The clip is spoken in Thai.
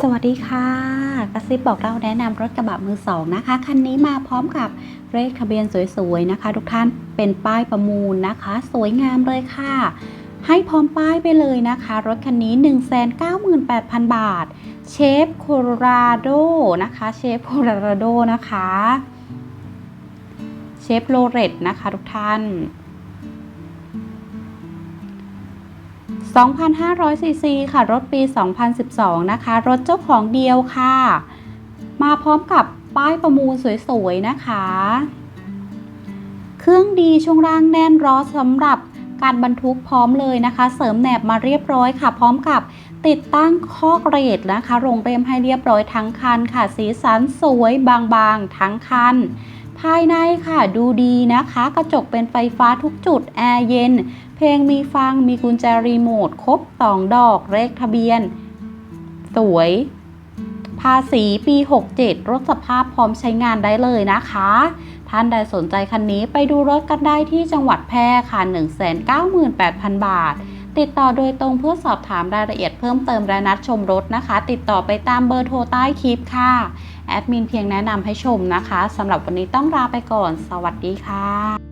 สวัสดีค่ะ กระซิบบอกเราแนะนำรถกระบะมือสองนะคะ คันนี้มาพร้อมกับเลขทะเบียนสวยๆนะคะ ทุกท่านเป็นป้ายประมูลนะคะ สวยงามเลยค่ะ ให้พร้อมป้ายไปเลยนะคะ รถคันนี้ 198,000 บาท เชฟโคโลราโดนะคะเชฟโคโลราโดนะคะเชฟโลเรตนะคะ ทุกท่าน 2,500ซีซีค่ะ รถปี 2012 นะคะ รถเจ้าของเดียวค่ะ มาพร้อมกับป้ายประมูลสวยๆ นะคะ เครื่องดีช่วงล่างแน่นล้อสำหรับการบรรทุกพร้อมเลยนะคะ เสริมแหนบมาเรียบร้อยค่ะ พร้อมกับติดตั้งข้อเกรดนะคะโรงเรียมให้เรียบร้อยทั้งคันค่ะ สีสันสวยบางๆ ทั้งคัน ภายในค่ะดูดีนะคะ กระจกเป็นไฟฟ้าทุกจุด แอร์เย็น เพลงมีฟังมีกุญแจรีโมท ครบ 2 ดอกเลขทะเบียน สวย ภาษีปี 67 รถสภาพพร้อมใช้งานได้เลยนะคะ ท่านใดสนใจคันนี้ไปดูรถกันได้ที่จังหวัดแพร่ค่ะ 198,000 บาท ติดต่อโดยตรงเพื่อสอบถามรายละเอียดเพิ่มเติมและนัดชมรถนะคะ ติดต่อไปตามเบอร์โทรใต้คลิปค่ะ แอดมินเพียงแนะนำให้ชมนะคะสำหรับวันนี้ต้องลาไปก่อน สวัสดีค่ะ